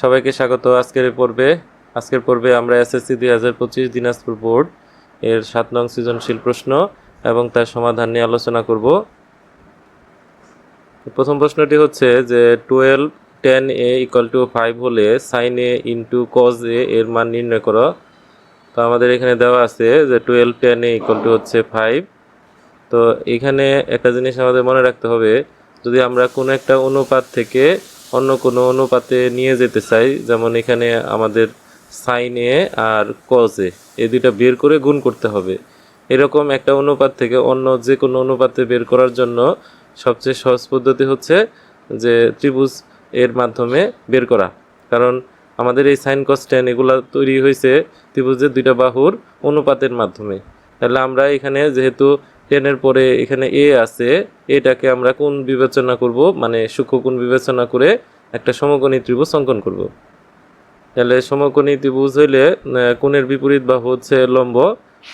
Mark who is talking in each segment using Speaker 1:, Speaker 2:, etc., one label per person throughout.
Speaker 1: সবাইকে স্বাগত। আজকের পর্বে আজকের পর্বে আমরা এসএসসি দুই হাজার পঁচিশ দিনাজপুর বোর্ড এর সাত নং সৃজনশীল প্রশ্ন এবং তার সমাধান নিয়ে আলোচনা করব। প্রথম প্রশ্নটি হচ্ছে যে twelve tan A equal to five হলে sine A into cos A এর মান নির্ণয় করো। তো আমাদের এখানে দেওয়া আছে যে twelve tan A equal to হচ্ছে ফাইভ তো এখানে একটা জিনিস আমাদের মনে রাখতে হবে, যদি আমরা কোনো একটা অনুপাত থেকে অন্য কোনো অনুপাতে নিয়ে যেতে চাই, যেমন এখানে আমাদের সাইন আর কজ এ এই দুইটা বের করে গুণ করতে হবে। এরকম একটা অনুপাত থেকে অন্য যে কোনো অনুপাতে বের করার জন্য সবচেয়ে সহজ পদ্ধতি হচ্ছে যে ত্রিভুজ এর মাধ্যমে বের করা। কারণ আমাদের এই সাইন কস টেন এগুলো তৈরি হয়েছে ত্রিভুজের দুইটা বাহুর অনুপাতের মাধ্যমে। তাহলে আমরা এখানে যেহেতু টেনের পরে এখানে এ আছে, এটাকে আমরা কোন বিবেচনা করব? মানে সূক্ষ্ম কোণ বিবেচনা করে একটা সমকোণী ত্রিভুজ অঙ্কন করব। তাহলে সমকোণী ত্রিভুজ হইলে কোণের বিপরীত বাহু হচ্ছে লম্ব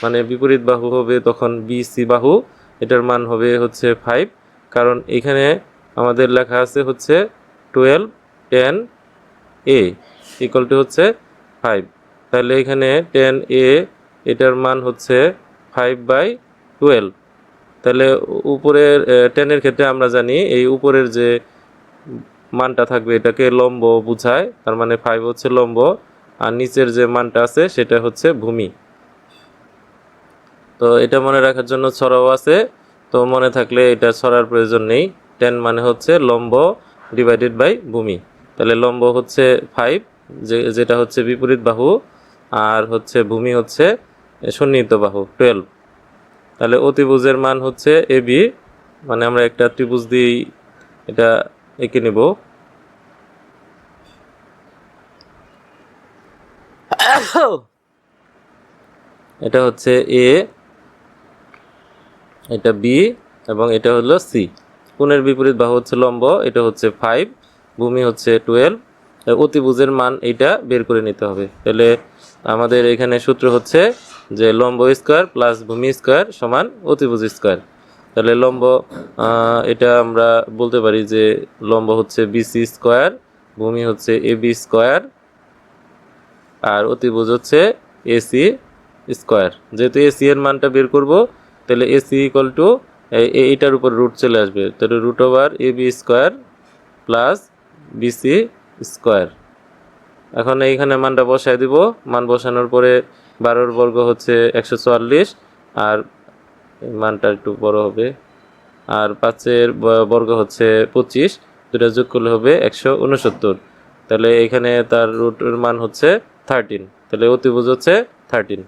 Speaker 1: মানে বিপরীত বাহু হবে তখন বিসি বাহু, এটার মান হবে হচ্ছে ফাইভ, কারণ এখানে আমাদের লেখা আছে হচ্ছে twelve tan A equal to হচ্ছে ফাইভ। তাহলে এখানে টেন এ, এটার মান হচ্ছে ফাইভ বাই টুয়েলভ। তাহলে উপরের টেনের ক্ষেত্রে আমরা জানি এই উপরের যে মানটা থাকবে এটাকে লম্ব বুঝায়, তার মানে ফাইভ হচ্ছে লম্ব, আর নিচের যে মানটা আছে সেটা হচ্ছে ভূমি। তো এটা মনে রাখার জন্য ছড়াও আছে, তো মনে থাকলে এটা ছড়ার প্রয়োজন নেই। টেন মানে হচ্ছে লম্ব ডিভাইডেড বাই ভূমি। তাহলে লম্ব হচ্ছে ফাইভ যে, যেটা হচ্ছে বিপরীত বাহু, আর হচ্ছে ভূমি হচ্ছে সন্নিহিত বাহু টুয়েলভ তাহলে অতিভুজের মান হচ্ছে এ, বি মানে আমরা একটা ত্রিভুজ দিয়েই এটা এঁকে নেব। এটা হচ্ছে এ, এটা বি, এবং এটা হলো সি। কোণের বিপরীত বাহু হচ্ছে লম্ব, এটা হচ্ছে ফাইভ, ভূমি হচ্ছে টুয়েলভ। অতিভুজের মান এইটা বের করে নিতে হবে। তাহলে আমাদের এখানে সূত্র হচ্ছে যে লম্ব স্কোয়ার প্লাস ভূমি স্কোয়ার সমান অতিভুজ স্কোয়ার। তাহলে লম্ব এটা আমরা বলতে পারি যে লম্ব হচ্ছে বিসি স্কোয়ার, ভূমি হচ্ছে এ বি স্কোয়ার, আর অতিভুজ হচ্ছে এসি স্কোয়ার। যেহেতু এসি এর মানটা বের করব, তাহলে এসি ইকুয়াল টু এইটার উপর রুট চলে আসবে। তাহলে root over A B square plus BC square. এখন এইখানে মানটা বসায় দিব। মান বসানোর পরে বারোর বর্গ হচ্ছে একশো চুয়াল্লিশ, আর মানটা একটু বড় হবে। আর পাঁচের বর্গ হচ্ছে পঁচিশ দুটা যোগ করলে হবে একশো উনসত্তর। তাহলে এখানে তার রুটের মান হচ্ছে থার্টিন তাহলে অতিভুজ হচ্ছে থার্টিন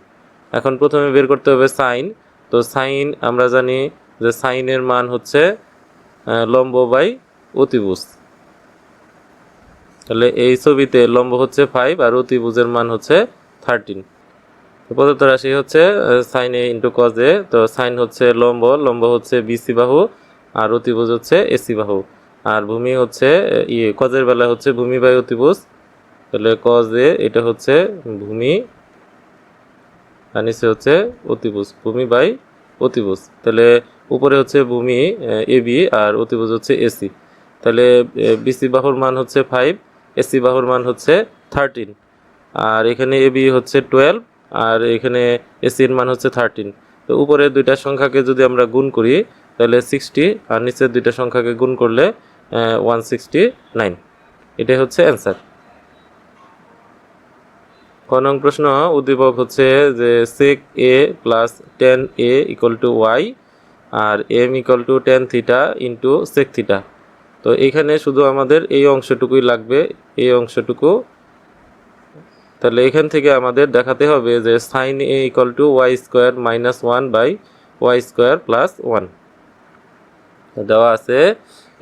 Speaker 1: এখন প্রথমে বের করতে হবে সাইন তো সাইন আমরা জানি যে সাইনের মান হচ্ছে লম্ব বাই অতিভুজ। তাহলে এই ছবিতে লম্ব হচ্ছে ফাইভ আর অতিভুজের মান হচ্ছে থার্টিন প্রদত্ত রাশি হচ্ছে sine A into cos A তো সাইন হচ্ছে লম্ব লম্ব হচ্ছে বিসি বাহু, আর অতিভুজ হচ্ছে এসি বাহু। আর ভূমি হচ্ছে ইয়ে কজের বেলা হচ্ছে ভূমি বাই অতিভুজ। তাহলে কজ এ এটা হচ্ছে ভূমি, আর নিচে হচ্ছে অতিভুজ, ভূমি বাই অতিভুজ। তাহলে উপরে হচ্ছে ভূমি এ বি আর অতিভুজ হচ্ছে এসি তাহলে বিসি বাহুর মান হচ্ছে ফাইভ এসি বাহুর মান হচ্ছে থার্টিন আর এখানে এবি হচ্ছে টুয়েলভ আর এখানে এসির মান হচ্ছে থার্টিন তো উপরে দুইটা সংখ্যাকে যদি আমরা গুণ করি, তাহলে সিক্সটি আর নিচের দুইটা সংখ্যাকে গুণ করলে ওয়ান সিক্সটি নাইন এটাই হচ্ছে অ্যান্সার নং প্রশ্ন, উদ্দীপক হচ্ছে যে sec A plus tan A equal to Y R M equal to tan theta into sec theta তো এখানে শুধু আমাদের এই অংশটুকুই লাগবে, এই অংশটুকু। তাহলে এখান থেকে আমাদের দেখাতে হবে যে sine A equal to Y square minus one by Y square plus one দেওয়া আছে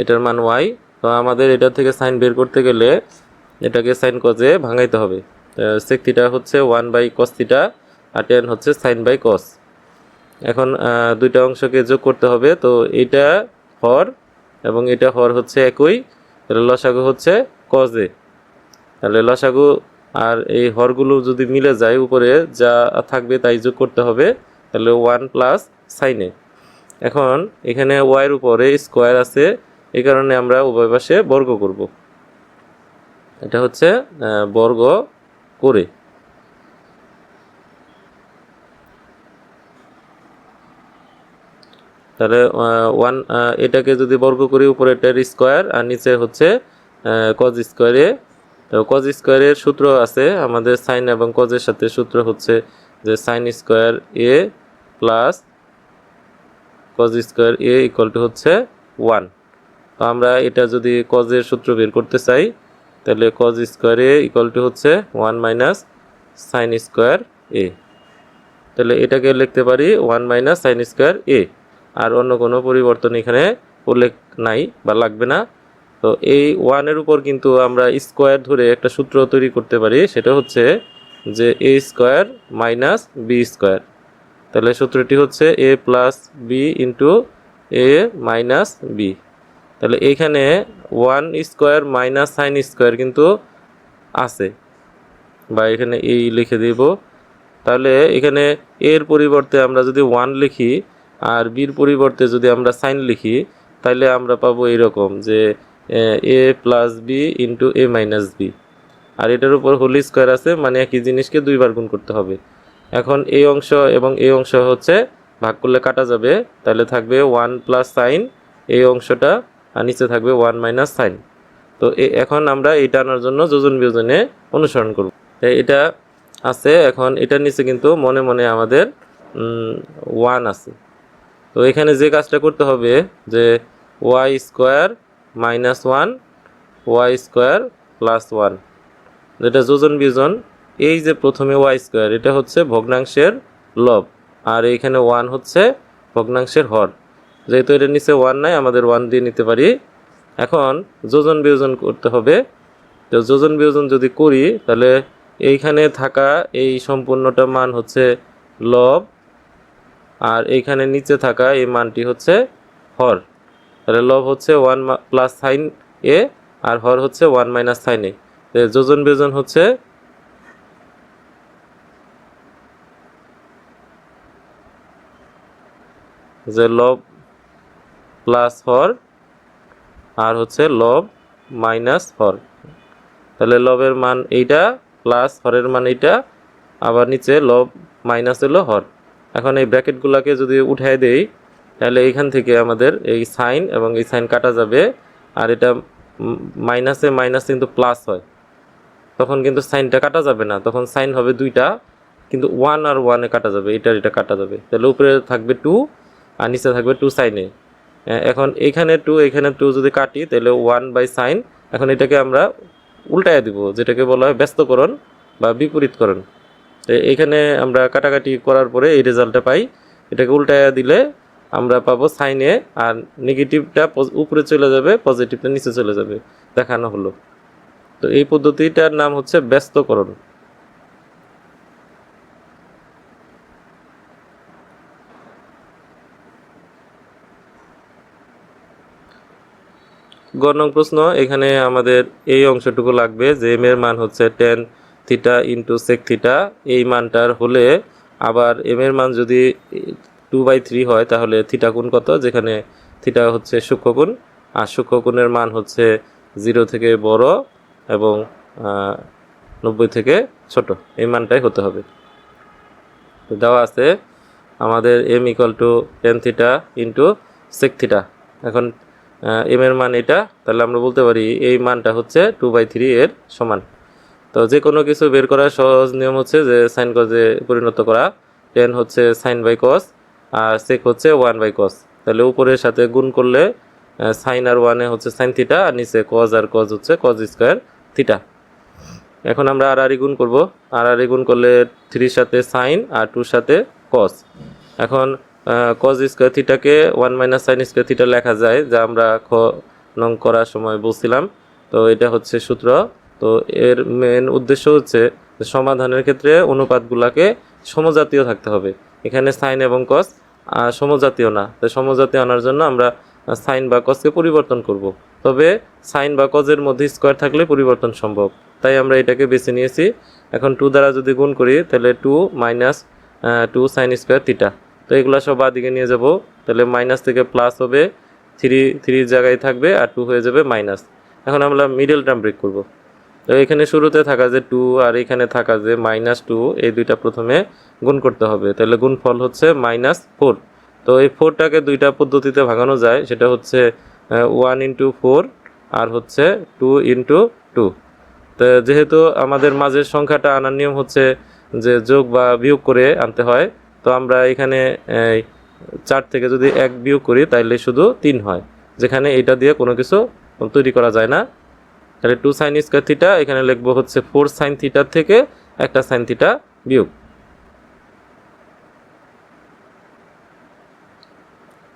Speaker 1: এটার মান ওয়াই তো আমাদের এটা থেকে সাইন বের করতে গেলে এটাকে সাইন কজে ভাঙাইতে হবে। সেক হচ্ছে ওয়ান বাই কস আর টেন হচ্ছে সাইন বাই কস এখন দুইটা অংশকে যোগ করতে হবে। তো এটা হর এবং এটা হর হচ্ছে একই লসাগু হচ্ছে কজে। তাহলে লসাগু আর এই হরগুলো যদি মিলে যায় উপরে যা থাকবে তাই যোগ করতে হবে, তাহলে ওয়ান প্লাস সাইনে। এখন এখানে ওয়াইয়ের উপরে স্কোয়ার আছে এই কারণে আমরা উভয় পাশে বর্গ করব। এটা হচ্ছে বর্গ করে। তাহলে ওয়ান এটাকে যদি বর্গ করি উপরে এটার স্কোয়ার আর নিচে হচ্ছে কজ স্কোয়ারে তো কজ স্কোয়ারের সূত্র আছে, আমাদের সাইন এবং কজের সাথে সূত্র হচ্ছে যে sine square A plus cos square A equal to হচ্ছে ওয়ান তো আমরা এটা যদি কজের সূত্র বের করতে চাই, তাহলে cos square A equal to হচ্ছে one minus sine square A তাহলে এটাকে লিখতে পারি one minus sine square A আর অন্য কোনো পরিবর্তন এখানে উল্লেখ নাই বা লাগবে না। তো এই ওয়ানের উপর কিন্তু আমরা স্কোয়ার ধরে একটা সূত্র তৈরি করতে পারি, সেটা হচ্ছে যে A square minus B square তাহলে সূত্রটি হচ্ছে A plus B into A minus B তাহলে এইখানে one square minus sine square কিন্তু আছে। বা এখানে এই লিখে দিব। তাহলে এখানে এর পরিবর্তে আমরা যদি ওয়ান লিখি আর বির পরিবর্তে যদি আমরা সাইন লিখি তাহলে আমরা পাবো এরকম যে, A plus B into A minus B. আর এটার উপর হোল স্কোয়ার আছে মানে একই জিনিসকে দুইবার গুণ করতে হবে। এখন এই অংশ এবং এই অংশ হচ্ছে, ভাগ করলে কাটা যাবে তাহলে থাকবে ওয়ান প্লাস সাইন এই অংশটা, আর নিচে থাকবে ওয়ান মাইনাস সাইন। তো এখন আমরা এটা আনার জন্য যোজন বিয়োজনে অনুসরণ করব। তাই এটা আছে, এখন এটার নিচে কিন্তু মনে মনে আমাদের ওয়ান আছে। তো এখানে যে কাজটা করতে হবে যে Y square minus one Y square plus one যেটা যোজন বিয়োজন, এই যে প্রথমে ওয়াই স্কোয়ার এটা হচ্ছে ভগ্নাংশের লব, আর এইখানে ওয়ান হচ্ছে ভগ্নাংশের হর। যেহেতু এটার নিচে ওয়ান নাই, আমাদের ওয়ান দিয়ে নিতে পারি। এখন যোজন বিয়োজন করতে হবে। তো যোজন বিয়োজন যদি করি, তাহলে এইখানে থাকা এই সম্পূর্ণটা মান হচ্ছে লব আর এইখানে নিচে থাকা এই মানটি হচ্ছে হর। তাহলে লব হচ্ছে ওয়ান প্লাস সাইন এ আর হর হচ্ছে ওয়ান মাইনাস সাইন এ। যোজন বিয়োজন হচ্ছে যে লব প্লাস হর আর হচ্ছে লব মাইনাস হর। তাহলে লবের মান এইটা প্লাস হরের মান এইটা, আবার নিচে লব মাইনাস হলো হর। এখন এই ব্র্যাকেটগুলোকে যদি উঠায় দেই, তাহলে এইখান থেকে আমাদের এই সাইন এবং এই সাইন কাটা যাবে, আর এটা মাইনাসে মাইনাস কিন্তু প্লাস হয়। তখন কিন্তু সাইনটা কাটা যাবে না, তখন সাইন হবে দুইটা, কিন্তু ওয়ান আর ওয়ানে কাটা যাবে এটার এটা কাটা যাবে। তাহলে উপরে থাকবে টু, আর নিচে থাকবে টু সাইনে এখন এখানে টু এখানে টু যদি কাটি, তাহলে ওয়ান বাই সাইন, এখন এটাকে আমরা উল্টায় দিব, যেটাকে বলা হয় ব্যস্তকরণ বা বিপরীতকরণ। তো এখানে আমরা কাটাকাটি করার পরে এই রেজাল্টটা পাই। এটাকে উল্টায় দিলে আমরা পাবো সাইনে আর নেগেটিভটা উপরে চলে যাবে পজিটিভটা নিচে চলে যাবে, দেখানো হলো। তো এই পদ্ধতিটার নাম হচ্ছে ব্যস্তকরণ। গণং প্রশ্ন, এখানে আমাদের এই অংশটুকু লাগবে যে এম এর মান হচ্ছে tan theta into sec theta এই মানটার হলে আবার এম এর মান যদি টু বাই থ্রি হয়, তাহলে থিটা কোণ কত? যেখানে থিটা হচ্ছে সূক্ষ্মকোণ আর সূক্ষ্মকোণের মান হচ্ছে জিরো থেকে বড় এবং নব্বই থেকে ছোট। এই মানটাই হতে হবে। তো দেওয়া আছে আমাদের M equal to tan theta into sec theta এখন এম এর মান এটা, তাহলে আমরা বলতে পারি এই মানটা হচ্ছে টু বাই থ্রি এর সমান। তো যে কোনো কিছু বের করার সহজ নিয়ম হচ্ছে যে সাইন কজে পরিণত করা টেন হচ্ছে সাইন বাই কস আর সেক হচ্ছে ওয়ান বাই কস তাহলে উপরের সাথে গুণ করলে সাইন আর ওয়ানে হচ্ছে সাইন থিটা আর নিচে কজ আর কজ হচ্ছে কজ স্কোয়ার থিটা এখন আমরা আর আর গুণ করব। আর আর গুণ করলে থ্রির সাথে সাইন আর টুর সাথে কস এখন cos square থিটাকে one minus sine square theta লেখা যায়, যা আমরা খ নং করার সময় বলছিলাম। তো এটা হচ্ছে সূত্র তো এর মেন উদ্দেশ্য হচ্ছে সমাধানের ক্ষেত্রে অনুপাতগুলোকে সমজাতীয় থাকতে হবে। এখানে সাইন এবং কস সমজাতীয় না। তো সমজাতীয় আনার জন্য আমরা সাইন বা কসকে পরিবর্তন করব। তবে সাইন বা কজের মধ্যে স্কোয়ার থাকলে পরিবর্তন সম্ভব। তাই আমরা এটাকে বেছে নিয়েছি। এখন টু দ্বারা যদি গুণ করি, তাহলে two minus two sine square theta তো এগুলো সব দিকে নিয়ে যাব। তাহলে মাইনাস থেকে প্লাস হবে থ্রি থ্রির জায়গায় থাকবে আর টু হয়ে যাবে মাইনাস এখন আমরা মিডল টার্ম ব্রেক করব। তো এখানে শুরুতে থাকা যে টু আর এখানে থাকা যে মাইনাস টু এই দুইটা প্রথমে গুণ করতে হবে। তাহলে গুণফল হচ্ছে মাইনাস ফোর তো এই ফোরটাকে দুইটা পদ্ধতিতে ভাঙানো যায়, সেটা হচ্ছে ওয়ান ইন্টু ফোর আর হচ্ছে টু ইন্টু টু তো যেহেতু আমাদের মাঝের সংখ্যাটা আনার নিয়ম হচ্ছে যে যোগ বা বিয়োগ করে আনতে হয়, তো আমরা এখানে চার থেকে যদি এক বিয়োগ করি, তাইলে শুধু তিন হয়, যেখানে এটা দিয়ে কোনো কিছু তৈরি করা যায় না। তাহলে টু সাইন স্কোয়ার থিটা এখানে লিখব হচ্ছে ফোর সাইন থিটার থেকে একটা সাইন থিটা বিয়োগ।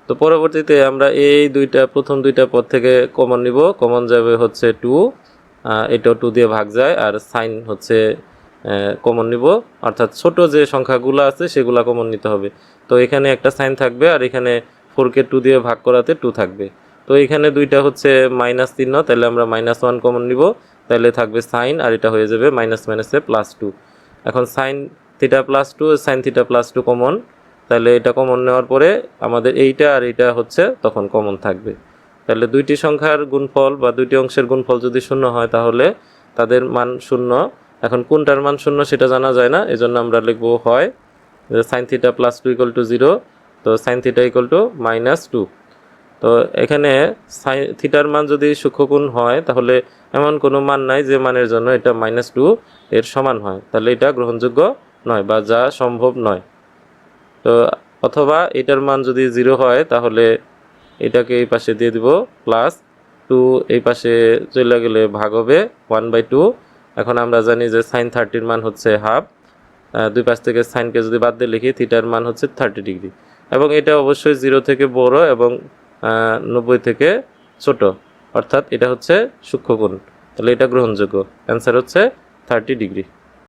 Speaker 1: তো পরবর্তীতে আমরা এই দুইটা, প্রথম দুইটা পদ থেকে কমন নিব। কমন যাবে হচ্ছে টু এটাও টু দিয়ে ভাগ যায়, আর সাইন হচ্ছে কমন নিব। অর্থাৎ ছোট যে সংখ্যাগুলো আছে, সেগুলো কমন নিতে হবে। তো এখানে একটা সাইন থাকবে, আর এখানে ফোরকে টু দিয়ে ভাগ করাতে টু থাকবে। তো এখানে দুইটা হচ্ছে মাইনাস চিহ্ন, তাহলে আমরা মাইনাস ওয়ান কমন নিব, তাহলে থাকবে সাইন আর এটা হয়ে যাবে মাইনাস মাইনাসে প্লাস টু এখন sine theta plus two sine theta plus two common তাহলে এটা কমন নেওয়ার পরে আমাদের এইটা আর এইটা হচ্ছে তখন কমন থাকবে। তাহলে দুইটি সংখ্যার গুণফল বা দুইটি অংশের গুণফল যদি শূন্য হয় তাহলে তাদের মান শূন্য। এখন কোনটার মান শূন্য সেটা জানা যায় না, এজন্য আমরা লিখব হয় sine theta plus two equal to zero তো sine theta equal to minus two তো এখানে থিটার মান যদি সূক্ষ্মগুণ হয়, তাহলে এমন কোনো মান নাই যে মানের জন্য এটা মাইনাস টু এর সমান হয়। তাহলে এটা গ্রহণযোগ্য নয় বা যা সম্ভব নয়। তো অথবা এটার মান যদি জিরো হয়, তাহলে এটাকে এই পাশে দিয়ে দিব প্লাস টু এই পাশে চলে গেলে ভাগ হবে ওয়ান বাই টু এখন আমরা জানি যে সাইন থার্টির মান হচ্ছে হাফ দুই পাশ থেকে সাইনকে যদি বাদ দিয়ে লিখি থিটার মান হচ্ছে থার্টি ডিগ্রি এবং এটা অবশ্যই জিরো থেকে বড় এবং নব্বই থেকে ছোট। অর্থাৎ এটা হচ্ছে সূক্ষ্মকোণ তাহলে এটা গ্রহণযোগ্য। অ্যান্সার হচ্ছে থার্টি ডিগ্রি